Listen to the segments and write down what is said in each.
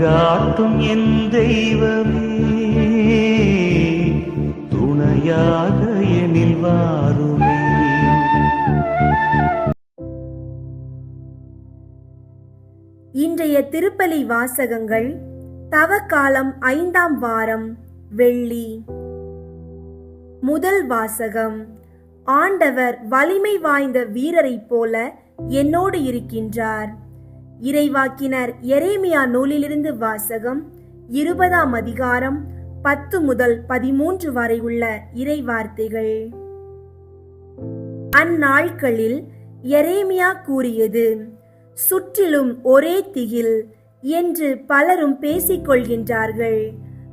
வழிகாட்டும் என் தெய்வமே துணையாக எனில் வாருமே. இன்றைய திருப்பலி வாசகங்கள் தவக்காலம் ஐந்தாம் வாரம் வெள்ளி. முதல் வாசகம் ஆண்டவர் வலிமை வாய்ந்த வீரரைப் போல என்னோடு இருக்கின்றார். இறைவாக்கினர் எரேமியா நூலிலிருந்து வாசகம் இருபதாம் அதிகாரம் பத்து முதல் பதிமூன்று வரை உள்ள இறைவார்த்தைகள். அந்நாட்களில் எரேமியா கூறியது சுற்றிலும் ஒரே திகில் என்று பலரும் பேசிக்கொள்கின்றார்கள்.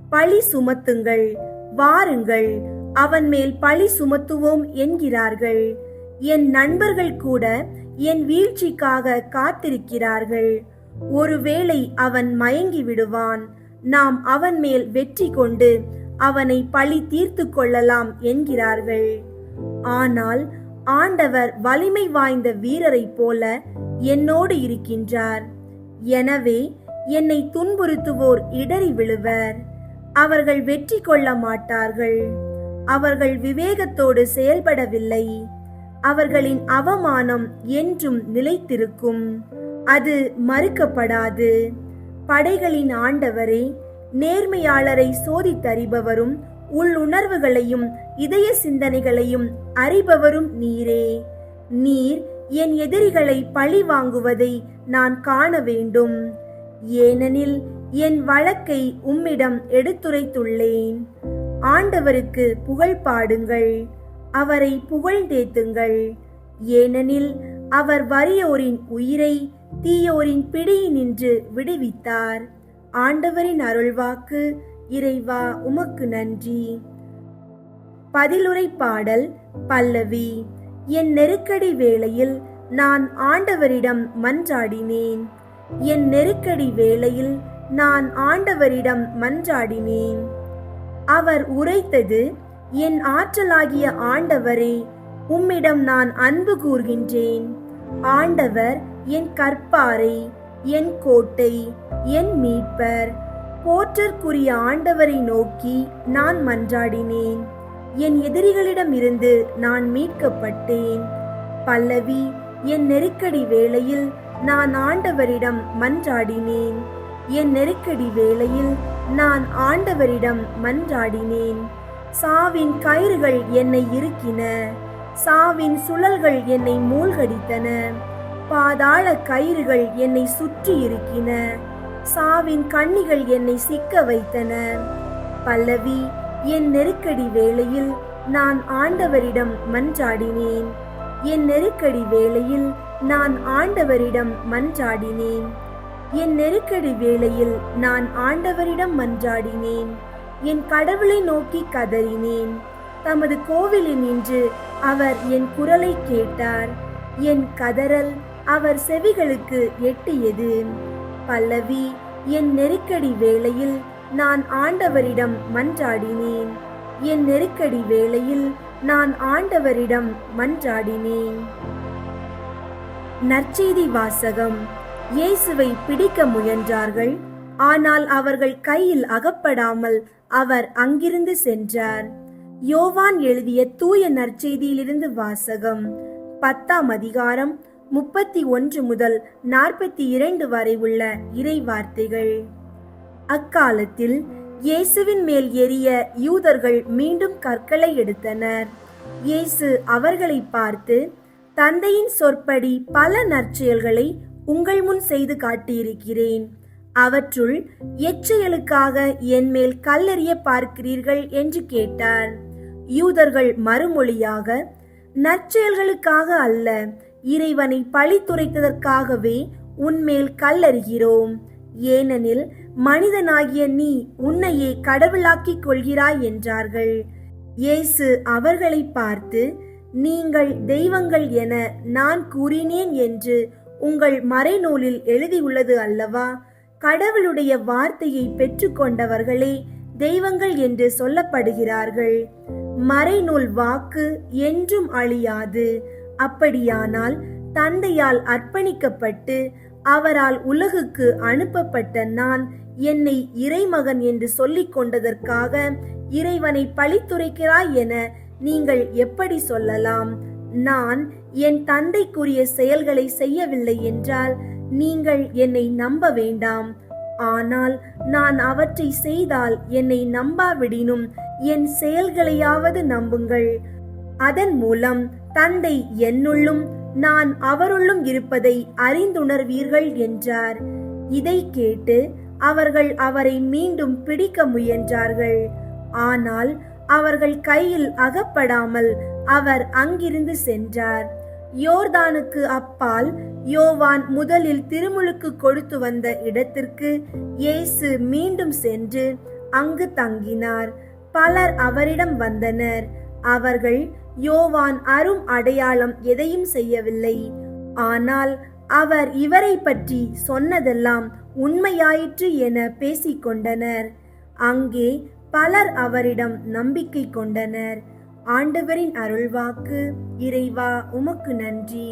பழி சுமத்துங்கள் வாருங்கள் அவன் மேல் பழி சுமத்துவோம் என்கிறார்கள். என் நண்பர்கள் கூட என் வீழ்ச்சிக்காக காத்திருக்கிறார்கள். ஒருவேளை அவன் மயங்கி விடுவான். நாம் அவன் மேல் வெற்றி கொண்டு அவனை பழி தீர்த்து கொள்ளலாம் என்கிறார்கள். ஆனால் ஆண்டவர் வலிமை வாய்ந்த வீரரைப் போல என்னோடு இருக்கின்றார். எனவே என்னை துன்புறுத்துவோர் இடறி விழுவர். அவர்கள் வெற்றி கொள்ள மாட்டார்கள். அவர்கள் விவேகத்தோடு செயல்படவில்லை. அவர்களின் அவமானம் என்றும் நிலைத்திருக்கும். அது மறுக்கப்படாது. படைகளின் ஆண்டவரே நேர்மையாளரை சோதித்தறிபவரும் உள்ளுணர்வுகளையும் இதய சிந்தனைகளையும் அறிபவரும் நீரே. நீர் என் எதிரிகளை பழி வாங்குவதை நான் காண வேண்டும். ஏனெனில் என் வழக்கை உம்மிடம் எடுத்துரைத்துள்ளேன். ஆண்டவருக்கு புகழ் பாடுங்கள். அவரை புகழ்ந்தேத்துங்கள் ஏனெனில் அவர் வறியோரின் உயிரை தீயோரின் பிடியினின்று விடுவித்தார். ஆண்டவரின் அருள்வாக்கு இறைவா உமக்கு நன்றி. பதிலுரை பாடல் பல்லவி என் நெருக்கடி வேளையில் நான் ஆண்டவரிடம் மன்றாடினேன். என் நெருக்கடி வேளையில் நான் ஆண்டவரிடம் மன்றாடினேன். அவர் உரைத்தது என் ஆற்றலாகிய ஆண்டவரே உம்மிடம் நான் அன்பு கூர்கின்றேன். ஆண்டவர் என் கற்பாரை என் கோட்டை என் மீட்பர். போற்றற்குரிய ஆண்டவரை நோக்கி நான் மன்றாடினேன். என் எதிரிகளிடமிருந்து நான் மீட்கப்பட்டேன். பல்லவி என் நெருக்கடி வேளையில் நான் ஆண்டவரிடம் மன்றாடினேன். என் நெருக்கடி வேளையில் நான் ஆண்டவரிடம் மன்றாடினேன். சாவின் கயிறுகள் என்னை இருக்கின சாவின் சுழல்கள் என்னை மூழ்கடித்தன. பாதாள கயிறுகள் என்னை சுற்றி இருக்கின சாவின் கண்ணிகள் என்னை சிக்க வைத்தன. பல்லவி என் நெருக்கடி வேளையில் நான் ஆண்டவரிடம் மன்றாடினேன். என் நெருக்கடி வேளையில் நான் ஆண்டவரிடம் மன்றாடினேன். என் நெருக்கடி வேளையில் நான் ஆண்டவரிடம் மன்றாடினேன். என் கடவுளை நோக்கி கதறினேன். தமது கோவிலில் நின்று அவர் என் குரலை கேட்டார். என் கதறல் அவர் செவிகளுக்கு எட்டியது. பல்லவி என் நெருக்கடி வேளையில் நான் ஆண்டவரிடம் மன்றாடினேன். என் நெருக்கடி வேளையில் நான் ஆண்டவரிடம் மன்றாடினேன். நற்செய்தி வாசகம். இயேசுவை பிடிக்க முயன்றார்கள் ஆனால் அவர்கள் கையில் அகப்படாமல் அவர் அங்கிருந்து சென்றார். யோவான் எழுதிய தூய நற்செய்தியிலிருந்து வாசகம் பத்தாம் அதிகாரம் முப்பத்தி ஒன்று முதல் நாற்பத்தி இரண்டு வரை உள்ள இறை வார்த்தைகள் அக்காலத்தில் இயேசுவின் மேல் எரிய யூதர்கள் மீண்டும் கற்களை எடுத்தனர். இயேசு அவர்களை பார்த்து தந்தையின் சொற்படி பல நற்செயல்களை உங்கள் முன் செய்து காட்டியிருக்கிறேன். அவற்றுள் எச்செயலுக்காக என் மேல் பார்க்கிறீர்கள் என்று கேட்டார். யூதர்கள் மறுமொழியாக நற்செயல்களுக்காக அல்ல இறைவனை பழித்துரைத்ததற்காகவே உன்மேல் கல்லறிகிறோம். ஏனெனில் மனிதனாகிய நீ உன்னையே கடவுளாக்கிக் கொள்கிறாய் என்றார்கள். இயேசு அவர்களை பார்த்து நீங்கள் தெய்வங்கள் என நான் கூறினேன் என்று உங்கள் மறைநூலில் எழுதியுள்ளது அல்லவா? கடவுளுடைய வார்த்தையை பெற்றுக்கொண்டவர்களே தெய்வங்கள் என்று சொல்லப்படுகிறார்கள். மறைநூல் வாக்கு என்றும் அழியாது. அப்படியானால் தந்தையால் அர்ப்பணிக்கப்பட்டு அவரால் உலகுக்கு அனுப்பப்பட்ட நான் என்னை இறைமகன் என்று சொல்லிக் கொண்டதற்காக இறைவனை பழித்துரைக்கிறாய் என நீங்கள் எப்படி சொல்லலாம்? நான் என் தந்தைக்குரிய செயல்களை செய்யவில்லை என்றால் நீங்கள் என்னை நம்ப வேண்டாம். ஆனால் நான் அவற்றை செய்தால் என்னை நம்பாவிடினும் என் செயல்களையாவது நம்புங்கள். அதன் மூலம் தந்தை என்னுள்ளும் நான் அவருள்ளும் இருப்பதை அறிந்துணர்வீர்கள் என்றார். இதை கேட்டு அவர்கள் அவரை மீண்டும் பிடிக்க முயன்றார்கள். ஆனால் அவர்கள் கையில் அகப்படாமல் அவர் அங்கிருந்து சென்றார். யோர்தானுக்கு அப்பால் யோவான் முதலில் திருமுழுக்கு கொடுத்து வந்த இடத்திற்கு இயேசு மீண்டும் சென்று அங்கு தங்கினார். பலர் அவரிடம் வந்தனர். அவர்கள் யோவான் அரும் அடையாளம் எதையும் செய்யவில்லை. ஆனால் அவர் இவரை பற்றி சொன்னதெல்லாம் உண்மையாயிற்று என பேசிக்கொண்டனர். அங்கே பலர் அவரிடம் நம்பிக்கை கொண்டனர். ஆண்டவரின் அருள்வாக்கு இறைவா உமக்கு நன்றி.